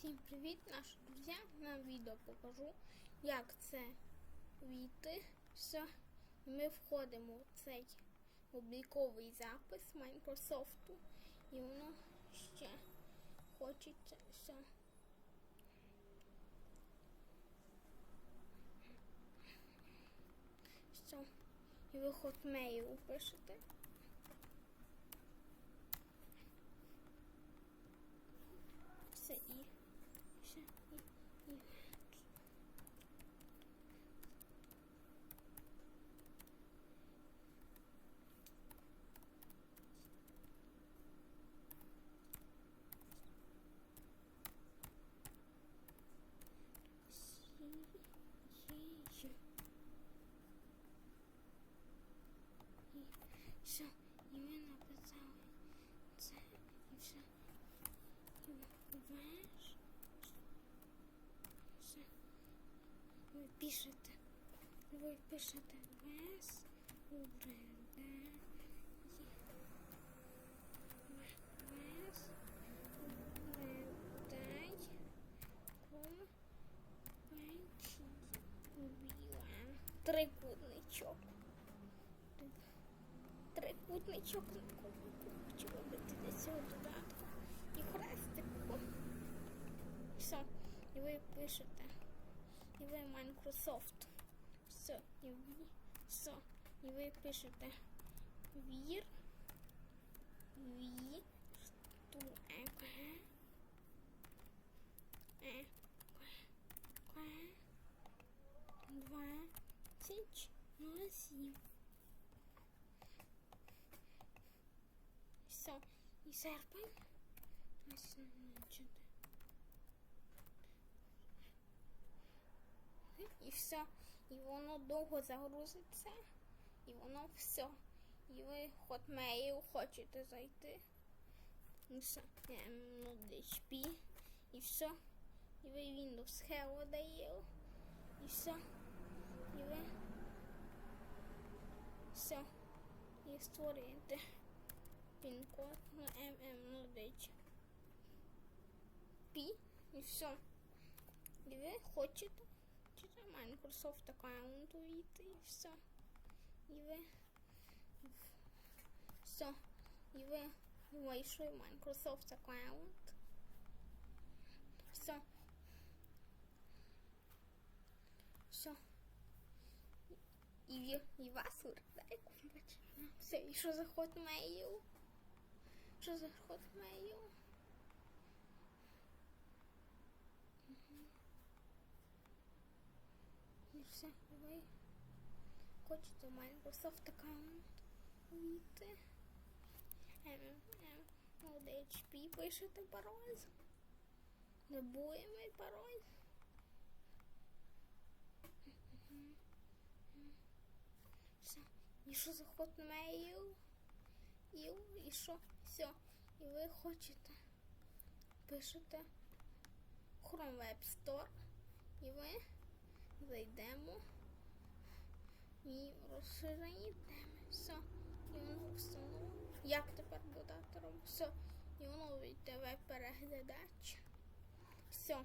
Всім привіт, наші друзі! На відео покажу, як це війти. Все, ми входимо в цей обліковий запис Майнкрософту і воно ще хочеться все. Все. І ви хотмейл пишете. Все і все і, і. Сі- є. І все, і ми написали це, і все. І веш. Все. Ви пишете. Ви пишете вес. Убре. Вес. Дай. Ком. Пенчі. Біла. Трикутничок. Трикутничок хочу робити для цього додатку. І хрестику. Все. І ви пишете. І ви Microsoft. Все. І ви. Все. І ви пишете вір. Вір. Ту еке. Е. Кwe. Двадцять. Ну, сім. Все. І серпень. Ось, значить. І все. І воно довго загрузиться. І воно все. І ви Hotmail хочете зайти. І все. Ну, HP. І все. І ви Windows Hello дає. І все. І ви все. І створюєте пін-код на MM09. Пі. І все. І ви хочете хочете Microsoft аккаунт увійти і все. І ви все. І ви вийшли в Microsoft аккаунт. Все. Все. І, і вас виглядає кумбач. Все, і що за хотмейл? Що за хотмейл? Все, ви хочете Microsoft аккаунт увійти. Ем, HP пишете пароль. Забуємо пароль. Все. І що за хотмейл? І, і що? Все. І ви хочете. Пишете Chrome Web Store. І ви зайдемо і розширені теми. Все. І воно встановлено. Як тепер додати робити? Все. І воно вийде веб-переглядач. Все.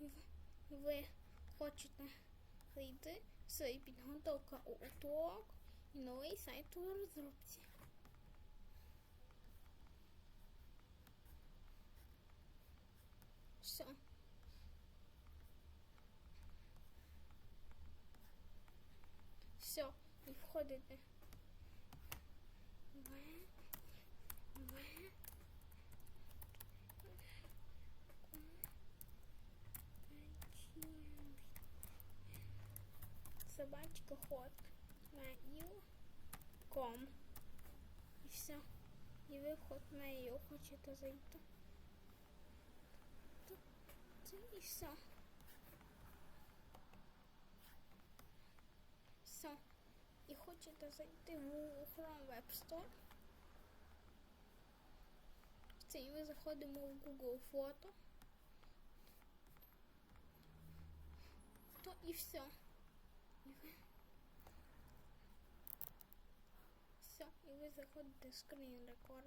І ви, хочете зайти, все, і підготовка уток і новий сайт у розробці. Все. Все, і входите. Собачка ход ком. І все. І ви ход на ил хочете зайти. Це і все. Все. І хочете зайти в Chrome Web Store. Це і ми заходимо в Google фото. То і все. Все, і ви заходите в скрін рекорд.